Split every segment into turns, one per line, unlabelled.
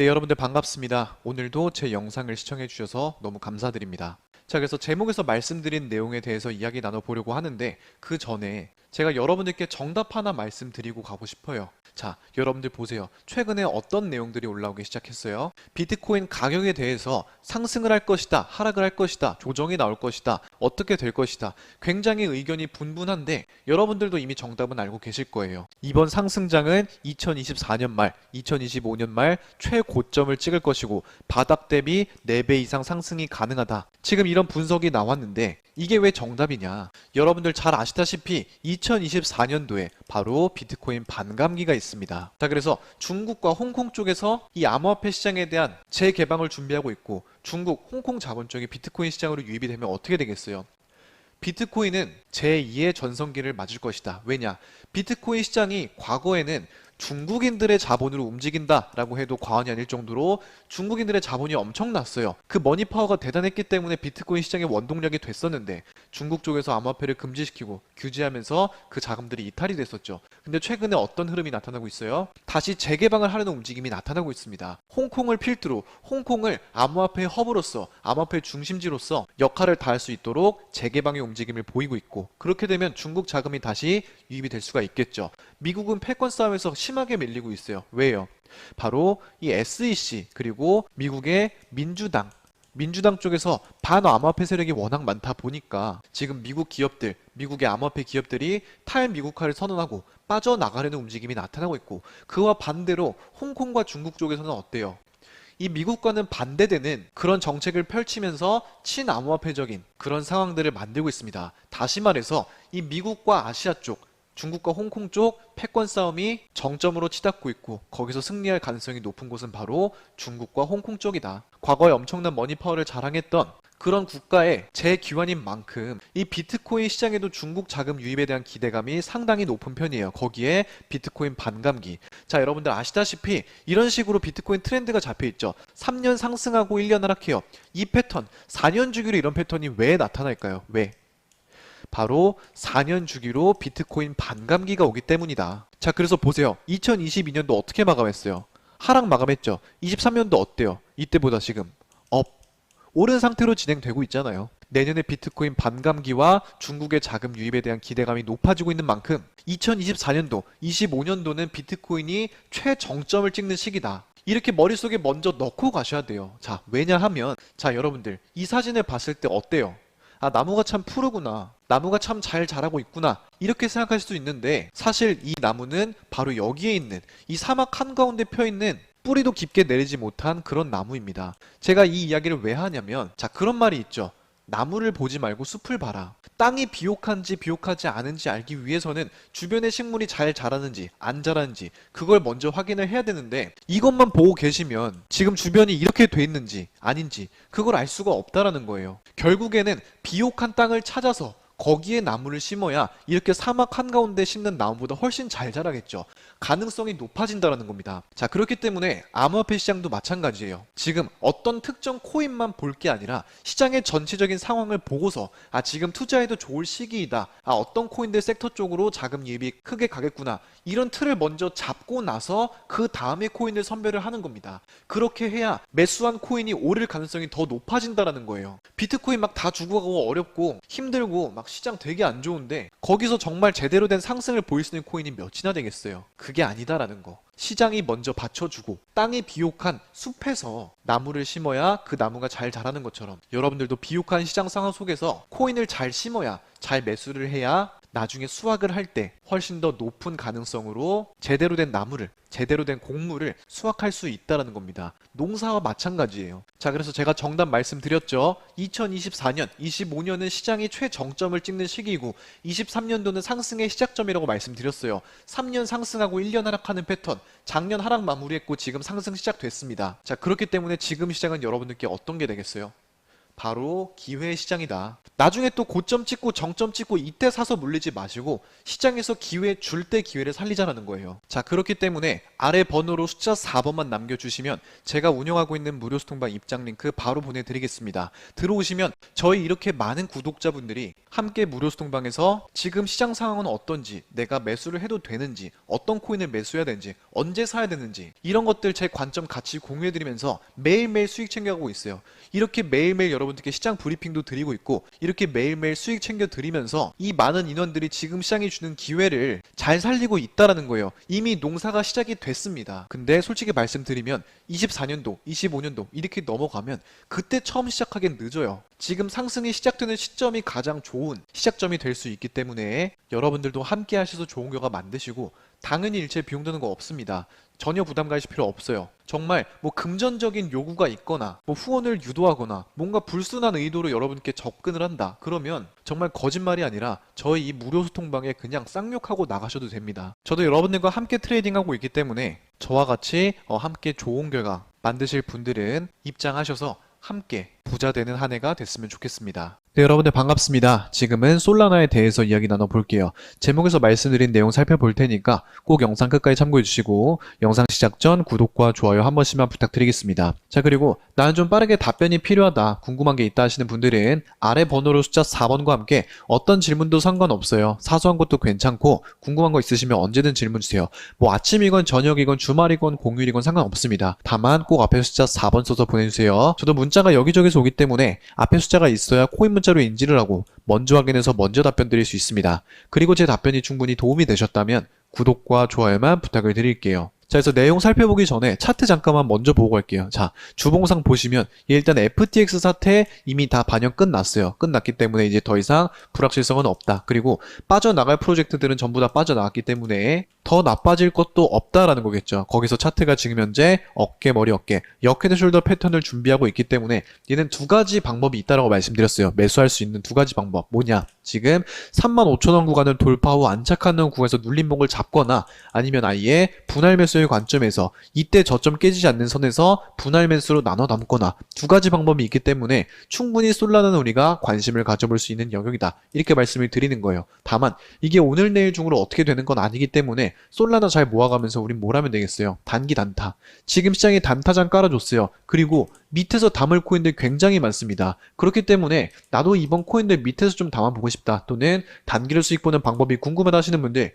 네, 여러분들 반갑습니다. 오늘도 제 영상을 시청해 주셔서 너무 감사드립니다. 자, 그래서 제목에서 말씀드린 내용에 대해서 이야기 나눠보려고 하는데 그 전에 제가 여러분들께 정답 하나 말씀드리고 가고 싶어요. 자, 여러분들 보세요. 최근에 어떤 내용들이 올라오기 시작했어요? 비트코인 가격에 대해서 상승을 할 것이다, 하락을 할 것이다, 조정이 나올 것이다, 어떻게 될 것이다. 굉장히 의견이 분분한데 여러분들도 이미 정답은 알고 계실 거예요. 이번 상승장은 2024년 말, 2025년 말 최고점을 찍을 것이고 바닥 대비 4배 이상 상승이 가능하다. 지금 이런 분석이 나왔는데 이게 왜 정답이냐? 여러분들 잘 아시다시피 2024년도에 바로 비트코인 반감기가 있습니다. 자, 그래서 중국과 홍콩 쪽에서 이 암호화폐 시장에 대한 재개방을 준비하고 있고 중국, 홍콩 자본 쪽이 비트코인 시장으로 유입이 되면 어떻게 되겠어요? 비트코인은 제2의 전성기를 맞을 것이다. 왜냐? 비트코인 시장이 과거에는 중국인들의 자본으로 움직인다라고 해도 과언이 아닐 정도로 중국인들의 자본이 엄청났어요. 그 머니 파워가 대단했기 때문에 비트코인 시장의 원동력이 됐었는데 중국 쪽에서 암호화폐를 금지시키고 규제하면서 그 자금들이 이탈이 됐었죠. 근데 최근에 어떤 흐름이 나타나고 있어요? 다시 재개방을 하려는 움직임이 나타나고 있습니다. 홍콩을 필두로 홍콩을 암호화폐의 허브로서 암호화폐의 중심지로서 역할을 다할 수 있도록 재개방의 움직임을 보이고 있고 그렇게 되면 중국 자금이 다시 유입이 될 수가 있겠죠. 미국은 패권 싸움에서 심하게 밀리고 있어요. 왜요? 바로 이 SEC 그리고 미국의 민주당 민주당 쪽에서 반암호화폐 세력이 워낙 많다 보니까 지금 미국 기업들, 미국의 암호화폐 기업들이 탈미국화를 선언하고 빠져나가려는 움직임이 나타나고 있고 그와 반대로 홍콩과 중국 쪽에서는 어때요? 이 미국과는 반대되는 그런 정책을 펼치면서 친암호화폐적인 그런 상황들을 만들고 있습니다. 다시 말해서 이 미국과 아시아 쪽 중국과 홍콩 쪽 패권 싸움이 정점으로 치닫고 있고 거기서 승리할 가능성이 높은 곳은 바로 중국과 홍콩 쪽이다. 과거에 엄청난 머니 파워를 자랑했던 그런 국가의 재기관인 만큼 이 비트코인 시장에도 중국 자금 유입에 대한 기대감이 상당히 높은 편이에요. 거기에 비트코인 반감기. 자, 여러분들 아시다시피 이런 식으로 비트코인 트렌드가 잡혀 있죠. 3년 상승하고 1년 하락해요. 이 패턴, 4년 주기로 이런 패턴이 왜 나타날까요? 왜? 바로 4년 주기로 비트코인 반감기가 오기 때문이다. 자, 그래서 보세요. 2022년도 어떻게 마감했어요? 하락 마감했죠. 23년도 어때요? 이때보다 지금 업. 오른 상태로 진행되고 있잖아요. 내년에 비트코인 반감기와 중국의 자금 유입에 대한 기대감이 높아지고 있는 만큼 2024년도, 25년도는 비트코인이 최정점을 찍는 시기다. 이렇게 머릿속에 먼저 넣고 가셔야 돼요. 자, 왜냐하면, 자, 여러분들, 이 사진을 봤을 때 어때요? 아, 나무가 참 푸르구나. 나무가 참 잘 자라고 있구나. 이렇게 생각할 수도 있는데, 사실 이 나무는 바로 여기에 있는, 이 사막 한가운데 펴 있는 뿌리도 깊게 내리지 못한 그런 나무입니다. 제가 이 이야기를 왜 하냐면, 자, 그런 말이 있죠. 나무를 보지 말고 숲을 봐라. 땅이 비옥한지 비옥하지 않은지 알기 위해서는 주변의 식물이 잘 자라는지 안 자라는지 그걸 먼저 확인을 해야 되는데 이것만 보고 계시면 지금 주변이 이렇게 돼 있는지 아닌지 그걸 알 수가 없다라는 거예요. 결국에는 비옥한 땅을 찾아서 거기에 나무를 심어야 이렇게 사막 한가운데 심는 나무보다 훨씬 잘 자라겠죠. 가능성이 높아진다는 겁니다. 자, 그렇기 때문에 암호화폐 시장도 마찬가지예요. 지금 어떤 특정 코인만 볼 게 아니라 시장의 전체적인 상황을 보고서 아, 지금 투자해도 좋을 시기이다. 아, 어떤 코인들 섹터 쪽으로 자금 유입이 크게 가겠구나. 이런 틀을 먼저 잡고 나서 그 다음에 코인을 선별을 하는 겁니다. 그렇게 해야 매수한 코인이 오를 가능성이 더 높아진다라는 거예요. 비트코인 막 다 주고 가고 어렵고 힘들고 막 시장 되게 안 좋은데 거기서 정말 제대로 된 상승을 보일 수 있는 코인이 몇이나 되겠어요. 그게 아니다라는 거. 시장이 먼저 받쳐주고 땅이 비옥한 숲에서 나무를 심어야 그 나무가 잘 자라는 것처럼 여러분들도 비옥한 시장 상황 속에서 코인을 잘 심어야 잘 매수를 해야 나중에 수확을 할 때 훨씬 더 높은 가능성으로 제대로 된 나무를 제대로 된 곡물을 수확할 수 있다라는 겁니다. 농사와 마찬가지예요. 자, 그래서 제가 정답 말씀드렸죠. 2024년, 25년은 시장이 최정점을 찍는 시기이고 23년도는 상승의 시작점이라고 말씀드렸어요. 3년 상승하고 1년 하락하는 패턴. 작년 하락 마무리했고 지금 상승 시작됐습니다. 자, 그렇기 때문에 지금 시장은 여러분들께 어떤 게 되겠어요? 바로 기회 시장이다. 나중에 또 고점 찍고 정점 찍고 이때 사서 물리지 마시고 시장에서 기회 줄 때 기회를 살리자라는 거예요. 자, 그렇기 때문에 아래 번호로 숫자 4번만 남겨주시면 제가 운영하고 있는 무료 소통방 입장 링크 바로 보내드리겠습니다. 들어오시면 저희 이렇게 많은 구독자분들이 함께 무료 소통방에서 지금 시장 상황은 어떤지, 내가 매수를 해도 되는지, 어떤 코인을 매수해야 되는지, 언제 사야 되는지 이런 것들 제 관점 같이 공유해드리면서 매일매일 수익 챙겨가고 있어요. 이렇게 매일매일 여러분 들께 시장 브리핑도 드리고 있고 이렇게 매일매일 수익 챙겨 드리면서 이 많은 인원들이 지금 시장이 주는 기회를 잘 살리고 있다라는 거예요. 이미 농사가 시작이 됐습니다. 근데 솔직히 말씀드리면 24년도, 25년도 이렇게 넘어가면 그때 처음 시작하기엔 늦어요. 지금 상승이 시작되는 시점이 가장 좋은 시작점이 될 수 있기 때문에 여러분들도 함께 하셔서 좋은 결과 만드시고 당연히 일체 비용 드는 거 없습니다. 전혀 부담 가실 필요 없어요. 정말 뭐 금전적인 요구가 있거나 뭐 후원을 유도하거나 뭔가 불순한 의도로 여러분께 접근을 한다. 그러면 정말 거짓말이 아니라 저희 이 무료 소통방에 그냥 쌍욕하고 나가셔도 됩니다. 저도 여러분들과 함께 트레이딩하고 있기 때문에 저와 같이 어, 함께 좋은 결과 만드실 분들은 입장하셔서 함께 부자 되는 한 해가 됐으면 좋겠습니다. 네, 여러분들 반갑습니다. 지금은 솔라나에 대해서 이야기 나눠볼게요. 제목에서 말씀드린 내용 살펴볼 테니까 꼭 영상 끝까지 참고해 주시고 영상 시작 전 구독과 좋아요 한 번씩만 부탁드리겠습니다. 자, 그리고 나는 좀 빠르게 답변이 필요하다, 궁금한 게 있다 하시는 분들은 아래 번호로 숫자 4번과 함께 어떤 질문도 상관없어요. 사소한 것도 괜찮고 궁금한 거 있으시면 언제든 질문 주세요. 뭐 아침이건 저녁이건 주말이건 공휴일이건 상관없습니다. 다만 꼭 앞에 숫자 4번 써서 보내주세요. 저도 문자가 여기저기서 오기 때문에 앞에 숫자가 있어야 코인 문자 로 인지를 하고 먼저 확인해서 먼저 답변 드릴 수 있습니다. 그리고 제 답변이 충분히 도움이 되셨다면 구독과 좋아요만 부탁을 드릴게요. 자, 그래서 내용 살펴보기 전에 차트 잠깐만 먼저 보고 갈게요. 자, 주봉상 보시면 일단 FTX 사태 이미 다 반영 끝났어요. 끝났기 때문에 이제 더 이상 불확실성은 없다. 그리고 빠져나갈 프로젝트들은 전부 다 빠져나갔기 때문에 더 나빠질 것도 없다라는 거겠죠. 거기서 차트가 지금 현재 어깨, 머리, 어깨, 역헤드 숄더 패턴을 준비하고 있기 때문에 얘는 두 가지 방법이 있다라고 말씀드렸어요. 매수할 수 있는 두 가지 방법. 뭐냐? 지금 35,000원 구간을 돌파 후 안착하는 구간에서 눌림목을 잡거나 아니면 아예 분할 매수의 관점에서 이때 저점 깨지지 않는 선에서 분할 매수로 나눠 담거나 두 가지 방법이 있기 때문에 충분히 솔라나는 우리가 관심을 가져볼 수 있는 영역이다. 이렇게 말씀을 드리는 거예요. 다만 이게 오늘 내일 중으로 어떻게 되는 건 아니기 때문에 솔라나 잘 모아가면서 우린 뭘 하면 되겠어요? 단기 단타. 지금 시장에 단타장 깔아줬어요. 그리고 밑에서 담을 코인들 굉장히 많습니다. 그렇기 때문에 나도 이번 코인들 밑에서 좀 담아보고 싶 다. 또는 단기로 수익 보는 방법이 궁금하다 하시는 분들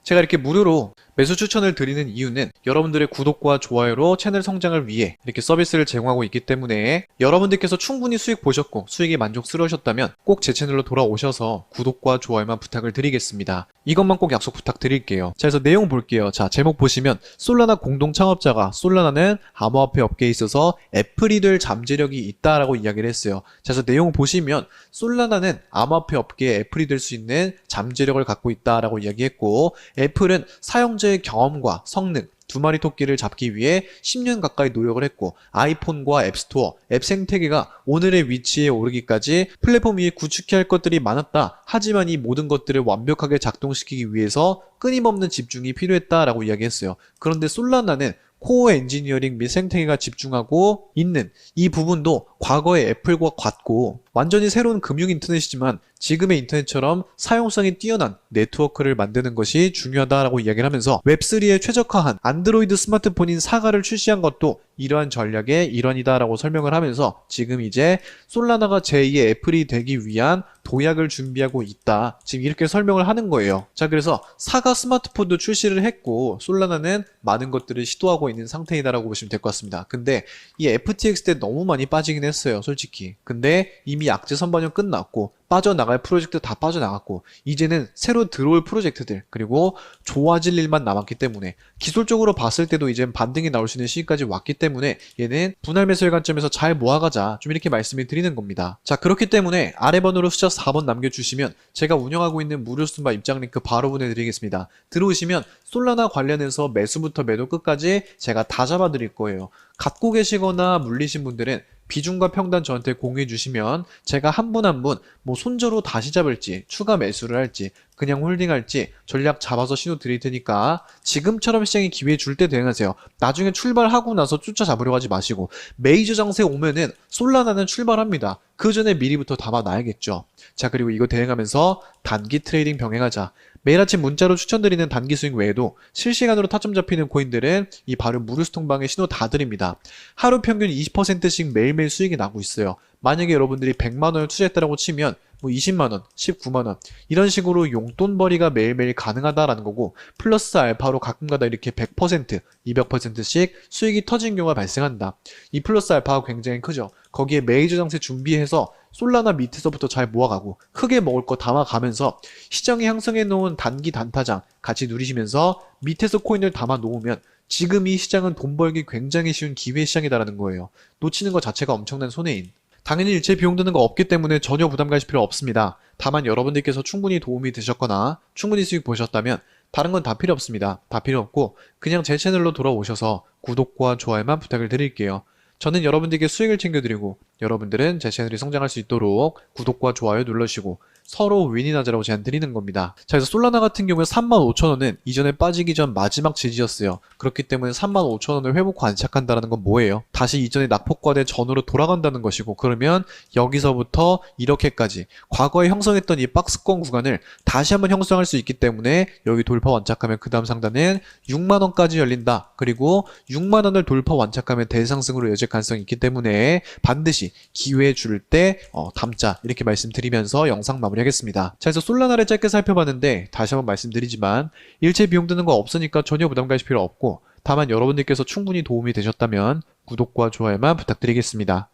제가 이렇게 무료로 매수 추천을 드리는 이유는 여러분들의 구독과 좋아요로 채널 성장을 위해 이렇게 서비스를 제공하고 있기 때문에 여러분들께서 충분히 수익 보셨고 수익이 만족스러우셨다면 꼭 제 채널로 돌아오셔서 구독과 좋아요만 부탁을 드리겠습니다. 이것만 꼭 약속 부탁드릴게요. 자, 그래서 내용 볼게요. 자, 제목 보시면 솔라나 공동 창업자가 솔라나는 암호화폐 업계에 있어서 애플이 될 잠재력이 있다라고 이야기를 했어요. 자, 그래서 내용 보시면 솔라나는 암호화폐 업계에 애플이 될 수 있는 잠재력을 갖고 있다라고 이야기했고 애플은 사용자의 경험과 성능 두 마리 토끼를 잡기 위해 10년 가까이 노력을 했고 아이폰과 앱스토어, 앱 생태계가 오늘의 위치에 오르기까지 플랫폼 위에 구축해야 할 것들이 많았다. 하지만 이 모든 것들을 완벽하게 작동시키기 위해서 끊임없는 집중이 필요했다라고 이야기했어요. 그런데 솔라나는 코어 엔지니어링 및 생태계가 집중하고 있는 이 부분도 과거의 애플과 같고 완전히 새로운 금융 인터넷이지만 지금의 인터넷처럼 사용성이 뛰어난 네트워크를 만드는 것이 중요하다라고 이야기를 하면서 웹3에 최적화한 안드로이드 스마트폰인 사가를 출시한 것도 이러한 전략의 일환이다라고 설명을 하면서 지금 이제 솔라나가 제2의 애플이 되기 위한 도약을 준비하고 있다. 지금 이렇게 설명을 하는 거예요. 자, 그래서 사가 스마트폰도 출시를 했고 솔라나는 많은 것들을 시도하고 있는 상태이다라고 보시면 될 것 같습니다. 근데 이 FTX 때 너무 많이 빠지긴 했어요, 솔직히. 근데 이미 악재 선반영 끝났고 빠져나갈 프로젝트 다 빠져나갔고 이제는 새로 들어올 프로젝트들 그리고 좋아질 일만 남았기 때문에 기술적으로 봤을 때도 이제 반등이 나올 수 있는 시기까지 왔기 때문에 얘는 분할 매수의 관점에서 잘 모아가자 좀 이렇게 말씀을 드리는 겁니다. 자 그렇기 때문에 아래 번호로 숫자 4번 남겨주시면 제가 운영하고 있는 무료 스마 입장 링크 바로 보내드리겠습니다. 들어오시면 솔라나 관련해서 매수부터 매도 끝까지 제가 다 잡아드릴 거예요. 갖고 계시거나 물리신 분들은 비중과 평단 저한테 공유해 주시면 제가 한 분 한 분 뭐 손절로 다시 잡을지 추가 매수를 할지 그냥 홀딩할지 전략 잡아서 신호 드릴 테니까 지금처럼 시장이 기회 줄 때 대응하세요. 나중에 출발하고 나서 쫓아 잡으려고 하지 마시고 메이저 장세 오면은 솔라나는 출발합니다. 그 전에 미리부터 담아놔야겠죠. 자 그리고 이거 대응하면서 단기 트레이딩 병행하자. 매일 아침 문자로 추천드리는 단기 수익 외에도 실시간으로 타점 잡히는 코인들은 이 바로 무료스 통방에 신호 다 드립니다. 하루 평균 20%씩 매일매일 수익이 나고 있어요. 만약에 여러분들이 100만 원을 투자했다고 치면 뭐 20만 원, 19만 원 이런 식으로 용돈벌이가 매일매일 가능하다라는 거고 플러스 알파로 가끔가다 이렇게 100%, 200%씩 수익이 터진 경우가 발생한다. 이 플러스 알파가 굉장히 크죠. 거기에 메이저 장세 준비해서 솔라나 밑에서부터 잘 모아가고 크게 먹을 거 담아가면서 시장에 형성해 놓은 단기 단타장 같이 누리시면서 밑에서 코인을 담아 놓으면 지금 이 시장은 돈 벌기 굉장히 쉬운 기회 시장이다라는 거예요. 놓치는 것 자체가 엄청난 손해인. 당연히 일체 비용 드는 거 없기 때문에 전혀 부담 가실 필요 없습니다. 다만 여러분들께서 충분히 도움이 되셨거나 충분히 수익 보셨다면 다른 건 다 필요 없습니다. 다 필요 없고 그냥 제 채널로 돌아오셔서 구독과 좋아요만 부탁을 드릴게요. 저는 여러분들께 수익을 챙겨드리고 여러분들은 제 채널이 성장할 수 있도록 구독과 좋아요 눌러주시고 서로 윈윈하자라고 제안 드리는 겁니다. 자, 그래서 솔라나 같은 경우에 35,000원은 이전에 빠지기 전 마지막 지지였어요. 그렇기 때문에 35,000원을 회복 안착한다는 건 뭐예요? 다시 이전에 낙폭과대 전으로 돌아간다는 것이고 그러면 여기서부터 이렇게까지 과거에 형성했던 이 박스권 구간을 다시 한번 형성할 수 있기 때문에 여기 돌파 완착하면 그 다음 상단은 6만원까지 열린다. 그리고 6만원을 돌파 완착하면 대상승으로 여질 가능성이 있기 때문에 반드 시 기회 줄 때 어, 담자 이렇게 말씀드리면서 영상 마무리하겠습니다. 자, 그래서 솔라나를 짧게 살펴봤는데 다시 한번 말씀드리지만 일체 비용 드는 거 없으니까 전혀 부담 가실 필요 없고 다만 여러분들께서 충분히 도움이 되셨다면 구독과 좋아요만 부탁드리겠습니다.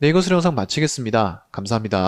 네, 이것으로 영상 마치겠습니다. 감사합니다.